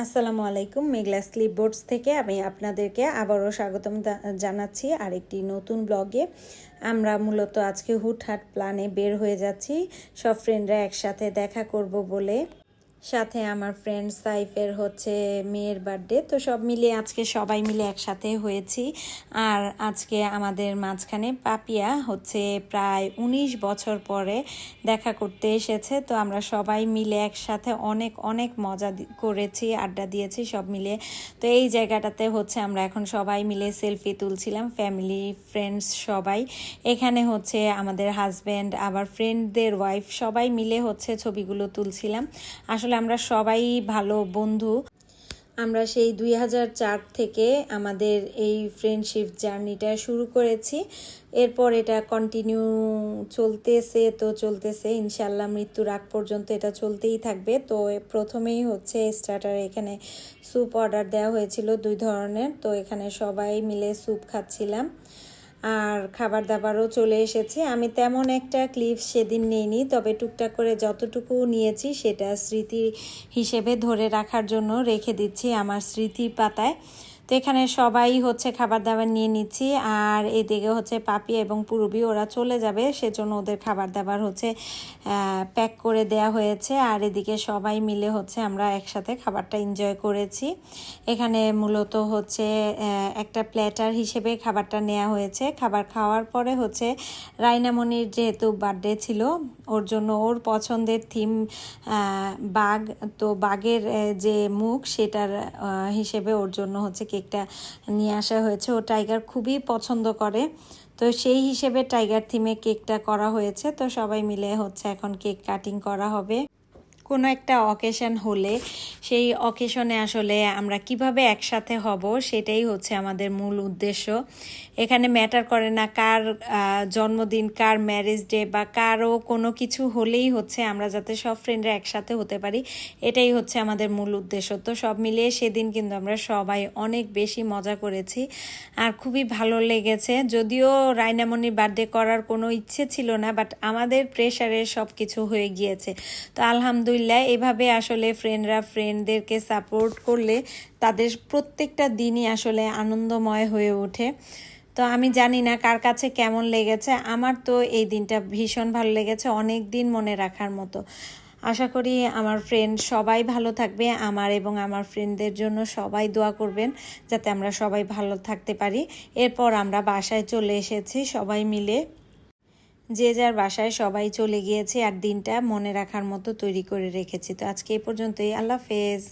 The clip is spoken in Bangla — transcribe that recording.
আসসালামু আলাইকুম, মেঘলা স্লিপ বোর্ডস থেকে আমি আপনাদেরকে আবারও স্বাগতম জানাচ্ছি আরেকটি নতুন ব্লগে। আমরা মূলত আজকে হুটহাট প্ল্যানে বের হয়ে যাচ্ছি। সব ফ্রেন্ডরা একসাথে দেখা করব বলে। সাথে আমার ফ্রেন্ড সাইফের হচ্ছে মেয়ের বার্থডে তো সব মিলে আজকে সবাই মিলে একসাথে হয়েছি। আর আজকে আমাদের মাঝখানে পাপিয়া হচ্ছে প্রায় উনিশ বছর পরে দেখা করতে এসেছে, তো আমরা সবাই মিলে একসাথে অনেক অনেক মজা করেছি, আড্ডা দিয়েছি, সব মিলে। তো এই জায়গাটাতে হচ্ছে আমরা এখন সবাই মিলে সেলফি তুলছিলাম ফ্যামিলি ফ্রেন্ডস সবাই। এখানে হচ্ছে আমাদের হাজব্যান্ড আবার ফ্রেন্ডদের ওয়াইফ সবাই মিলে হচ্ছে ছবিগুলো তুলছিলাম। আসলে আমরা সবাই ভালো বন্ধু। আমরা সেই দুই হাজার চার থেকে আমাদের এই ফ্রেন্ডশিপ জার্নিটা শুরু করেছি। এরপর এটা কন্টিনিউ চলতেছে, তো চলতেছে। ইনশাল্লাহ মৃত্যুর আগ পর্যন্ত এটা চলতেই থাকবে। তো প্রথমেই হচ্ছে স্টার্টার এখানে স্যুপ অর্ডার দেওয়া হয়েছিল দুই ধরনের। তো এখানে সবাই মিলে স্যুপ খাচ্ছিলাম। আর খাবার দাবারও চলে এসেছে। আমি তেমন একটা ক্লিপ সেদিন নেইনি, তবে টুকটাক করে যতটুকু নিয়েছি সেটা স্মৃতি হিসেবে ধরে রাখার জন্য রেখে দিচ্ছি আমার স্মৃতি পাতায়। তো এখানে সবাই হচ্ছে খাবার দাবার নিয়ে নিচ্ছি, আর এদিকে হচ্ছে পাপি এবং পুরবি ওরা চলে যাবে, সেজন্য ওদের খাবার দাবার হচ্ছে প্যাক করে দেয়া হয়েছে, আর এদিকে সবাই মিলে হচ্ছে আমরা একসাথে খাবারটা এনজয় করেছি। এখানে মূলত হচ্ছে একটা প্ল্যাটার হিসেবে খাবারটা নেওয়া হয়েছে। খাবার খাওয়ার পরে হচ্ছে রাইনামণির যেহেতু বার্থডে ছিল, ওর জন্য ওর পছন্দের থিম বাঘ, তো বাঘের যে মুখ সেটার হিসেবে ওর জন্য হচ্ছে কেকটা নিয়ে আসা হয়েছে। ও টাইগার খুবই পছন্দ করে। তো সেই হিসেবে টাইগার থিমে কেকটা করা হয়েছে। তো সবাই মিলে হচ্ছে এখন কেক কাটিং করা হবে। কোনো একটা অকেশন হলে সেই অকেশনে আসলে আমরা কীভাবে একসাথে হব সেটাই হচ্ছে আমাদের মূল উদ্দেশ্য। এখানে ম্যাটার করে না কার জন্মদিন, কার ম্যারেজ ডে বা কারও কোনো কিছু হলেই হচ্ছে আমরা যাতে সব ফ্রেন্ডরা একসাথে হতে পারি, এটাই হচ্ছে আমাদের মূল উদ্দেশ্য। তো সব মিলিয়ে সেদিন কিন্তু আমরা সবাই অনেক বেশি মজা করেছি আর খুবই ভালো লেগেছে। যদিও রায়নামণির বার্থডে করার কোনো ইচ্ছে ছিল না বাট আমাদের প্রেশারে সব কিছু হয়ে গিয়েছে। তো আলহামদুলিল্লাহ এভাবে আসলে ফ্রেন্ডরা ফ্রেন্ডদেরকে সাপোর্ট করলে তাদের প্রত্যেকটা দিনই আসলে আনন্দময় হয়ে ওঠে। তো আমি জানি না কার কাছে কেমন লেগেছে, আমার তো এই দিনটা ভীষণ ভালো লেগেছে অনেক দিন মনে রাখার মতো। আশা করি আমার ফ্রেন্ড সবাই ভালো থাকবে, আমার এবং আমার ফ্রেন্ডদের জন্য সবাই দোয়া করবেন যাতে আমরা সবাই ভালো থাকতে পারি। এরপর আমরা বাসায় চলে এসেছি সবাই মিলে। যে যার বাসায় সবাই চলে গিয়েছে আর দিনটা মনে রাখার মতো তৈরি করে রেখেছি। তো আজকে এই পর্যন্তই। আল্লাহ হাফেজ।